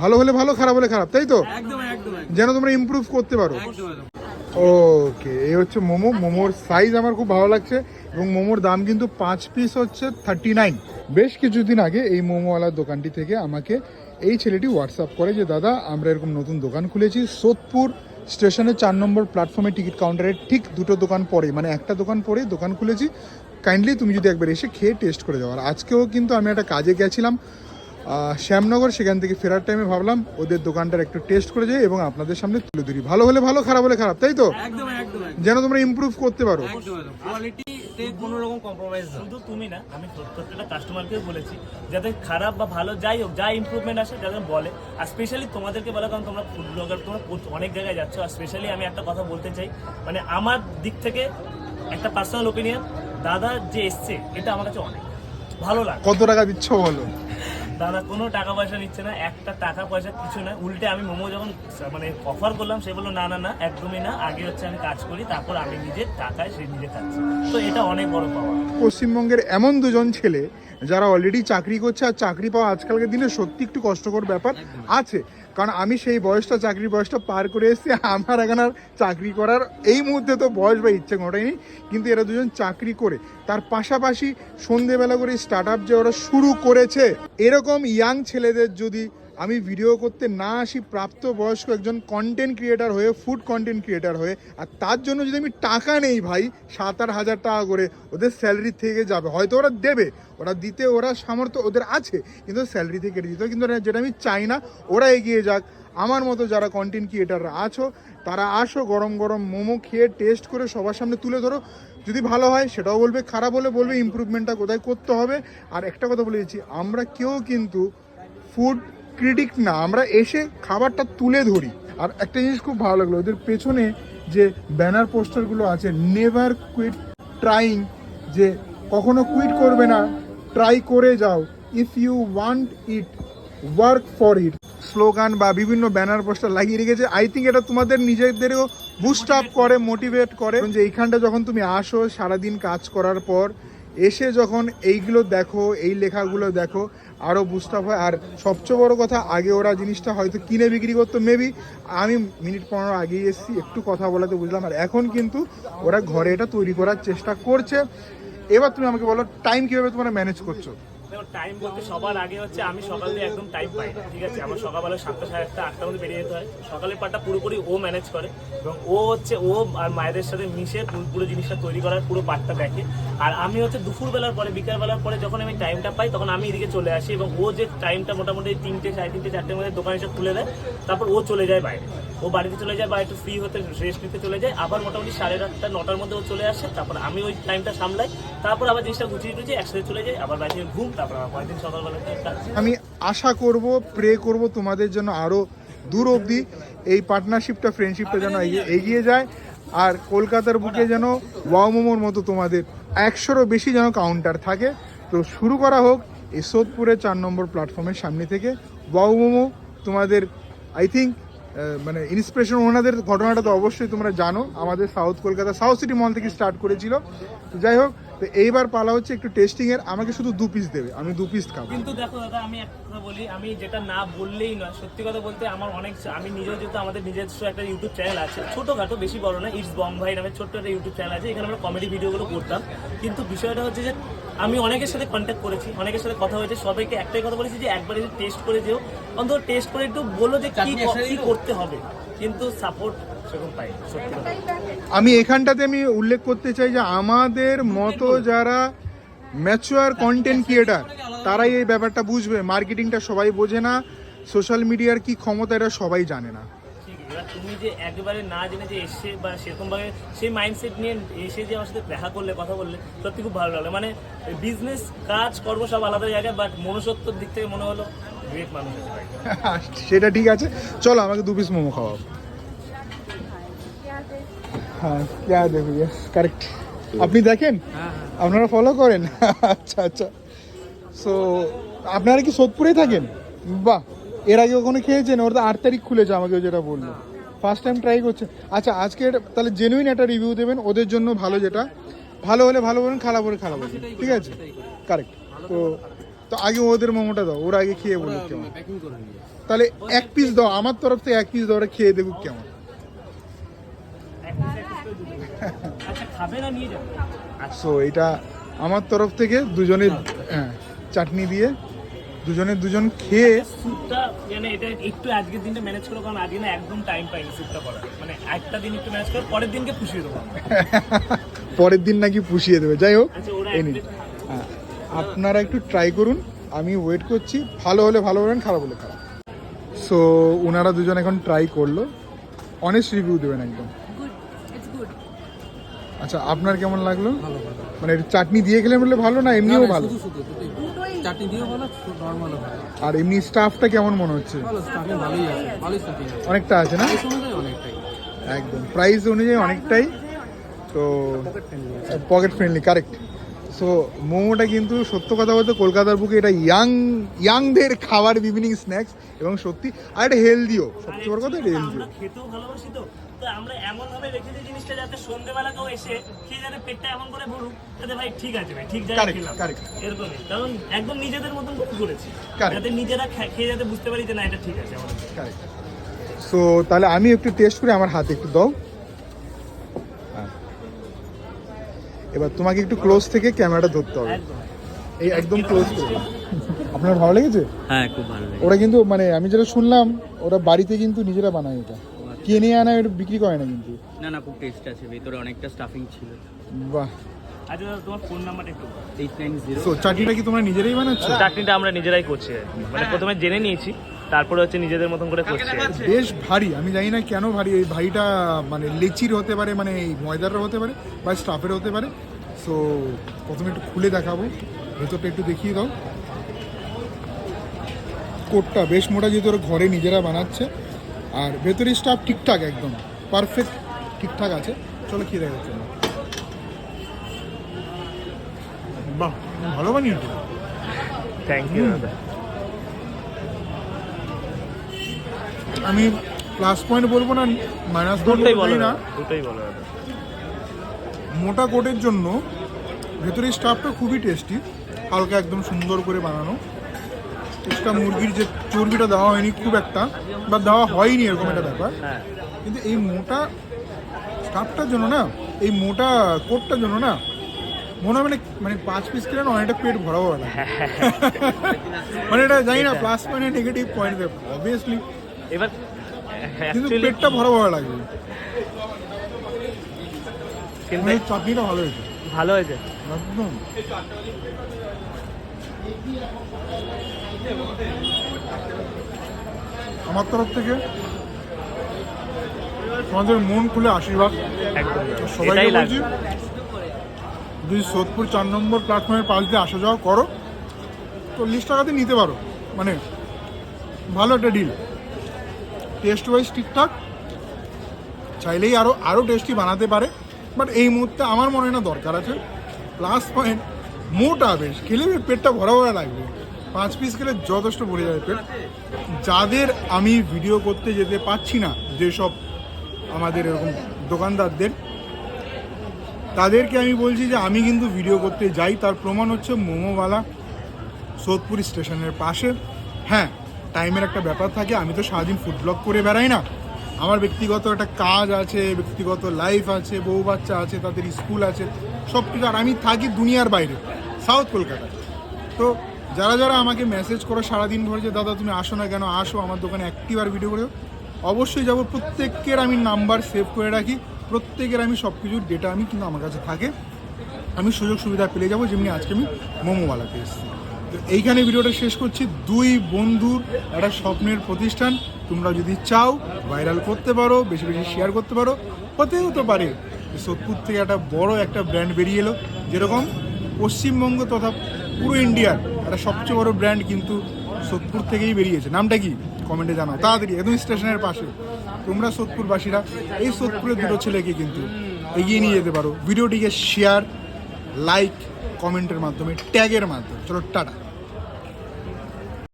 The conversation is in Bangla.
ভালো হলে ভালো খারাপ হলে খারাপ তাই তো? যেন তোমরা ইমপ্রুভ করতে পারো। ওকে এই হচ্ছে মোমো। মোমোর সাইজ আমার খুব ভালো লাগছে এবং মোমোর দাম কিন্তু পাঁচ পিস হচ্ছে থার্টি নাইন বেশ কিছুদিন আগে এই মোমোওয়ালার দোকানটি থেকে আমাকে এই ছেলেটি হোয়াটসঅ্যাপ করে যে দাদা আমরা এরকম নতুন দোকান খুলেছি সোদপুর স্টেশনের চার নম্বর প্ল্যাটফর্মে টিকিট কাউন্টারের ঠিক দুটো দোকান পরে মানে একটা দোকান পরে দোকান খুলেছি। কাইন্ডলি তুমি যদি একবার এসে খেয়ে টেস্ট করে যাও। আর আজকেও কিন্তু আমি একটা কাজে গেছিলাম। শ্যামনগর সেখান থেকে ফেরার টাইমে ভাবলাম ওদের দোকানটার একটু টেস্ট করে যাই এবং আপনাদের সামনে তুলে ধরি। ভালো হলে ভালো খারাপ হলে খারাপ তাই তো? যেন তোমরা ইমপ্রুভ করতে পারো। কোনো রকম কম্প্রোমাইজ না। শুধু তুমি না আমি প্রত্যেকটা বলেছি যাতে খারাপ বা ভালো যাই হোক যা ইমপ্রুভমেন্ট আসে যাতে বলে। আর স্পেশালি তোমাদেরকে বলা কারণ তোমরা ফুড ব্লগার তোমরা অনেক জায়গায় যাচ্ছ। আর স্পেশালি আমি একটা কথা বলতে চাই মানে আমার দিক থেকে একটা পার্সোনাল ওপিনিয়ন দাদা যে এসছে এটা আমার কাছে অনেক ভালো লাগে। কত টাকা দিচ্ছ বলো? দাদা কোনো টাকা পয়সা নিচ্ছে না একটা টাকা পয়সা কিছু না। উল্টে আমি মোমো যখন মানে অফার করলাম সে বলল না না না একদমই না। আগে হচ্ছে আমি কাজ করি তারপর আমি নিজের টাকায় সে নিজে খাচ্ছি। তো এটা অনেক বড় পাওয়া। পশ্চিমবঙ্গের এমন দুজন ছেলে যারা অলরেডি চাকরি করছে আর চাকরি পাওয়া আজকালকার দিনে সত্যি একটু কষ্টকর ব্যাপার আছে। কারণ আমি সেই বয়সটা চাকরি বয়সটা পার করে এসেছি। আমার এখন আর চাকরি করার এই মুহূর্তে তো বয়স বা ইচ্ছে ঘটেনি কিন্তু এরা দুজন চাকরি করে। তার পাশাপাশি সন্ধেবেলা করে স্টার্ট আপ যে ওরা শুরু করেছে, এরকম ইয়াং ছেলেদের যদি আমি ভিডিও করতে না আসি প্রাপ্ত বয়স্ক একজন কন্টেন্ট ক্রিয়েটার হয়ে ফুড কন্টেন্ট ক্রিয়েটার হয়ে, আর তার জন্য যদি আমি টাকা নেই ভাই, সাত আট হাজার টাকা করে, ওদের স্যালারি থেকে যাবে। হয়তো ওরা দেবে, ওরা দিতে ওরা সামর্থ্য ওদের আছে, কিন্তু স্যালারি থেকে কেটে দিতে। কিন্তু যেটা আমি চাই না, ওরা এগিয়ে যাক। আমার মতো যারা কন্টেন্ট ক্রিয়েটাররা আছো, তারা আসো, গরম গরম মোমো খেয়ে টেস্ট করে সবার সামনে তুলে ধরো। যদি ভালো হয়, সেটাও বলবে, খারাপ হলে বলবে ইমপ্রুভমেন্টটা কোথায় করতে হবে। আর একটা কথা বলে দিচ্ছি, আমরা কেউ কিন্তু ফুড ক্রিটিক না। আমরা এসে খাবারটা তুলে ধরি। আর একটা জিনিস খুব ভালো লাগল, ওদের পেছনে যে ব্যানার পোস্টারগুলো আছে নেভার কুইট ট্রাইং যে কখনো কুইট করবে না ট্রাই করে যাও। If you want it work for it slogan বা বিভিন্ন ব্যানার পোস্টার লাগিয়ে রেখেছে। আই থিঙ্ক এটা তোমাদের নিজেদেরও বুস্ট আপ করে মোটিভেট করে। যে এইখানটা যখন তুমি আসো, সারাদিন কাজ করার পর এসে যখন এইগুলো দেখো, এই লেখাগুলো দেখো আরও বুঝতে হয়। আর সবচেয়ে বড় কথা, আগে ওরা জিনিসটা হয়তো কিনে বিক্রি করতো মেবি আমি মিনিট পনেরো আগেই এসেছি, একটু কথা বলাতে বুঝলাম। আর এখন কিন্তু ওরা ঘরে এটা তৈরি করার চেষ্টা করছে। এবার তুমি আমাকে বলো টাইম কীভাবে তোমরা ম্যানেজ করছ? টাইম বলতে সবার আগে হচ্ছে আমি সকাল দিয়ে একদম টাইম পাই না, ঠিক আছে? আমার সকালবেলা সাতটা সাড়ে আটটা আটটার মধ্যে বেরিয়ে যেতে হয়। সকালের পাটটা পুরোপুরি ও ম্যানেজ করে এবং ও হচ্ছে ও আর মায়েদের সাথে মিশে পুরো- জিনিসটা তৈরি করার পুরো পার্টটা দেখে। আর আমি হচ্ছে দুপুরবেলার পরে, বিকালবেলার পরে যখন আমি টাইমটা পাই, তখন আমি এদিকে চলে আসি এবং ও যে টাইমটা মোটামুটি তিনটে, সাড়ে তিনটে, চারটের মধ্যে দোকান এসে খুলে দেয়, তারপর ও চলে যায় বাইরে। ও বাড়িতে চলে যায় বা একটু ফ্রি হতে রেস্ট নিতে চলে যায়, আবার মোটামুটি সাড়ে আটটা, নটার মধ্যে ও চলে আসে, তারপর আমি ওই টাইমটা সামলাই, তারপর আবার জিনিসটা গুছিয়ে টুছিয়ে একসাথে চলে যাই, আবার বাড়ি থেকে ঘুম, তারপর আবার পরের দিন সকালবেলা আমি আশা করব প্রে করব তোমাদের জন্য আরও দূর অবধি এই পার্টনারশিপটা ফ্রেন্ডশিপটা যেন এগিয়ে- এগিয়ে যায়, আর কলকাতার বুকে যেন ওয়াও মোমোর মতো তোমাদের একশোরও বেশি যেন কাউন্টার থাকে। তো শুরু করা হোক, এই সোদপুরের চার নম্বর প্ল্যাটফর্মের সামনে থেকে ওয়াও মোমো তোমাদের আই থিঙ্ক মানে ইন্সপিরেশন ওনাদের ঘটনাটা তো অবশ্যই তোমরা জানো। আমাদের south Kolkata south city mall থেকে স্টার্ট করেছিল। তো যাই হোক, তো এইবার পালা হচ্ছে একটু টেস্টিংয়ের আমাকে শুধু দু পিস দেবে, আমি দু পিস খাব। কিন্তু দেখো দাদা, আমি একটা কথা বলি, আমি যেটা না বললেই নয়, সত্যি কথা বলতে আমার অনেক আমি নিজেও যেহেতু আমাদের নিজস্ব একটা ইউটিউব চ্যানেল আছে, ছোটখাটো, বেশি বড় না ইটস বম্বাই নামে ছোট্ট একটা ইউটিউব চ্যানেল আছে, এখানে আমরা কমেডি ভিডিওগুলো করতাম। কিন্তু বিষয়টা হচ্ছে যে আমি অনেকের সাথে কন্ট্যাক্ট করেছি অনেকের সাথে কথা হয়েছে সবাইকে একটাই কথা বলেছি যে একবার যদি টেস্ট করে যেও। অন্তত টেস্ট করে একটু বলো যে কি কি করতে হবে। কিন্তু সাপোর্ট সেরকম পাই সত্যি আমি এখানটাতে আমি উল্লেখ করতে চাই যে আমাদের মতো যারা ম্যাচুয়ার কন্টেন্ট ক্রিয়েটার তারাই এই ব্যাপারটা বুঝবে। মার্কেটিংটা সবাই বোঝে না সোশ্যাল মিডিয়ার কি ক্ষমতা এটা সবাই জানে না। এবার তুমি যে একেবারে না জেনে যে এসে বা সেরকম ভাবে সেই মাইন্ডসেট নিয়ে এসে যে আমার সাথে দেখা করলে কথা বললে সত্যি খুব ভালো লাগল। মানে বিজনেস কাজ কর্ম সব আলাদা জায়গায় বাট মনুষ্যত্বর দিক থেকে মনে হলো গ্রেট মানুষ। সেটা ঠিক আছে। চলো আমাকে দু পিস মোমো খাওয়াও। হ্যাঁ দেখো কারেক্ট আপনি দেখেন? আপনারা ফলো করেন? আচ্ছা আচ্ছা। সো আপনারা কি সোদপুরেই থাকেন? বাহ! এর আগে ওখানে খেয়েছেন? ওর তো আট তারিখ খুলেছে আমাকে যেটা বলল। ফার্স্ট টাইম ট্রাই করছে। আচ্ছা আজকে তাহলে জেনুইন একটা রিভিউ দেবেন। ওদের জন্য ভালো যেটা। ভালো হলে ভালো বলবেন খারাপ হলে খারাপ বলবেন ঠিক আছে? কারেক্ট তো তো আগে ওদের মোমোটা দাও। ওরা আগে খেয়ে বলুক কেমন। তাহলে এক পিস দাও। আমার তরফ থেকে এক পিস দাও। ওরা খেয়ে দেখুক কেমন। দেবো। আচ্ছা সো এটা আমার তরফ থেকে দুজনে হ্যাঁ, চাটনি দিয়ে দুজনে দুজন খেয়ে স্যুপটা মানে এটা একটু আজকের দিনটা ম্যানেজ করো কারণ আজকে না একদম টাইম পাইনি স্যুপটা করার। মানে একটা দিন একটু ম্যানেজ করে পরের দিনকে পুষিয়ে দেবো। পরের দিন নাকি পুষিয়ে দেবে যাই হোক আচ্ছা নিন। হ্যাঁ, আপনারা একটু ট্রাই করুন আমি ওয়েট করছি ভালো হলে ভালো হবেন খারাপ হলে খারাপ। সো ওনারা দুজন এখন ট্রাই করল অনেস্ট রিভিউ দেবেন একদম। আচ্ছা আপনার কেমন লাগল? মানে একটু চাটনি দিয়ে খেলে বললে ভালো না এমনিও ভালো শুধু শুধু দুটোই দুটোই চাটনি দিয়েও ভালো নর্মালও ভালো আর এমনি স্টাফটা কেমন মনে হচ্ছে? ভালো স্টাফিং ভালোই আছে ভালোই স্টাফিং আছে। অনেকটা আছে না? অনেকটাই। একদম প্রাইস অনুযায়ী অনেকটাই। তো পকেট ফ্রেন্ডলি কারেক্ট সো মোমোটা কিন্তু সত্য কথা বলতে কলকাতার বুকে এটা ইয়াং ইয়াংদের খাবার ইভিনিং স্ন্যাক্স এবং সত্যি আর এটা হেলদিও সবচেয়ে বড় কথা এটা হেলদিও খেতেও ভালোবাসি তো। তো আমরা এমন ভাবে রেখেছি জিনিসটা যাতে সন্ধ্যেবেলা কেউ এসে খেয়ে যাতে পেটটা এমন করে ভরুক যাতে ভাই ঠিক আছে ভাই ঠিক জায়গায় Correct, খেলাম। এরকমই কারণ একদম নিজেদের মতন করে করেছি। যাতে নিজেরা খেয়ে যাতে বুঝতে পারি যে না এটা ঠিক আছে আমাদের। সো তাহলে আমি একটু টেস্ট করে আমার হাতে একটু দাও। হ্যাঁ। এবার তোমাকে একটু ক্লোজ থেকে ক্যামেরাটা ধরতে হবে। এই একদম ক্লোজ করে আপনার ভালো লেগেছে? হ্যাঁ খুব ভালো ওরা কিন্তু মানে আমি যেটা শুনলাম ওরা বাড়িতে কিন্তু নিজেরা বানায় এটা। কিনে আনা এটা বিক্রি করে না কিন্তু। না না খুব টেস্ট আছে ভিতরে অনেকটা স্টাফিং ছিল। বাহ। আচ্ছা দাদা, তোমার ফোন নাম্বারটা একটু এইট নাইন জিরো সো চাটনিটা কি তোমরা নিজেরাই বানাচ্ছ? চাটনিটা আমরা নিজেরাই করছি। আর কি। মানে প্রথমে জেনে নিয়েছি তারপরে হচ্ছে নিজেদের মতন করে করছি। বেশ ভারী আমি জানি না কেন ভারী এই ভারীটা মানে লেচির হতে পারে মানে এই ময়দার হতে পারে বা স্টাফের হতে পারে। সো প্রথমে একটু খুলে দেখাবো ভেতরটা একটু দেখিয়ে দাও। কোটটা বেশ মোটা যেহেতু ওরা ঘরে নিজেরা বানাচ্ছে। আর ভেতরের স্টাফ ঠিকঠাক একদম। পারফেক্ট ঠিকঠাক আছে। চলো খেয়ে দেখা যাচ্ছে বাহ ভালো বানিয়েছে। থ্যাংক ইউ দাদা। আমি প্লাস পয়েন্ট বলব না মাইনাস দুটোই বলো না। দুটোই বলো মোটা কোটের জন্য ভেতরের স্টাফটা খুবই টেস্টি হালকা একদম সুন্দর করে বানানো। এক্সট্রা মুরগির যে চর্বিটা দেওয়া হয়নি খুব একটা বা দেওয়া হয়নি এরকম একটা ব্যাপার। হ্যাঁ। কিন্তু এই মোটা স্টাফটার জন্য না এই মোটা কোটটার জন্য না মনে হয় মানে মানে পাঁচ পিস কিনে না অনেকটা পেট ভরাবো না মানে এটা জানি না plus point negative point obviously এবার কিন্তু পেটটা ভরা ভরা লাগবে। কিন্তু মানে চাটনিটা ভালো হয়েছে। ভালো হয়েছে। একদম। আমার তরফ থেকে তোমাদের মন খুলে আশীর্বাদ। সবাইকে বলছি যদি সোদপুর চার নম্বর প্ল্যাটফর্মের পাশ দিয়ে আসা যাওয়া করো চল্লিশ টাকাতে নিতে পারো। মানে ভালো একটা ডিল টেস্ট ওয়াইজ ঠিকঠাক চাইলেই আরও আরও টেস্টি বানাতে পারে। বাট এই মুহূর্তে আমার মনে হয় না দরকার আছে। প্লাস পয়েন্ট মোটা বেশ, খেলে পেটটা ভরা ভরা লাগবে। পাঁচ পিস খেলে যথেষ্ট ভরে যাবে পেট। যাদের আমি ভিডিও করতে যেতে পারছি না, যেসব আমাদের এরকম দোকানদারদের, তাদেরকে আমি বলছি যে আমি কিন্তু ভিডিও করতে যাই। তার প্রমাণ হচ্ছে মোমোওয়ালা সোদপুর স্টেশনের পাশে। হ্যাঁ টাইমের একটা ব্যাপার থাকে, আমি তো সারাদিন ফুড ব্লগ করে বেড়াই না। আমার ব্যক্তিগত একটা কাজ আছে, ব্যক্তিগত লাইফ আছে, বউ বাচ্চা আছে, তাদের স্কুল আছে সব কিছু আর আমি থাকি দুনিয়ার বাইরে সাউথ কলকাতায়। তো যারা যারা আমাকে মেসেজ করে সারাদিন ধরে যে, দাদা, তুমি আসো না কেন? আসো, আমার দোকানে একটি বার ভিডিও করে অবশ্যই যাব। প্রত্যেকের আমি নাম্বার সেভ করে রাখি। প্রত্যেকের আমি সব কিছুর ডেটা আমি কিন্তু আমার কাছে থাকে। আমি সুযোগ সুবিধা পেলে যাব। যেমনি আজকে আমি মোমোওয়ালাতে এসেছি। তো এইখানে ভিডিওটা শেষ করছি। দুই বন্ধুর একটা স্বপ্নের প্রতিষ্ঠান। তোমরা যদি চাও ভাইরাল করতে পারো, বেশি বেশি শেয়ার করতে পারো, হতেও তো পারে। সোদপুর থেকে একটা বড় একটা ব্র্যান্ড বেরিয়ে এলো, যেরকম পশ্চিমবঙ্গ তথা পুরো ইন্ডিয়ার একটা সবচেয়ে বড় ব্র্যান্ড কিন্তু সোদপুর থেকেই বেরিয়েছে। নামটা কি? কমেন্টে জানাও। তাড়াতাড়ি, একদম স্টেশনের পাশে। তোমরা সোদপুরবাসীরা, এই সোদপুরের দুটো ছেলেকে কিন্তু এগিয়ে নিয়ে যেতে পারো। ভিডিওটিকে শেয়ার লাইক কমেন্টের মাধ্যমে ট্যাগের মাধ্যমে। চলো, টাটা।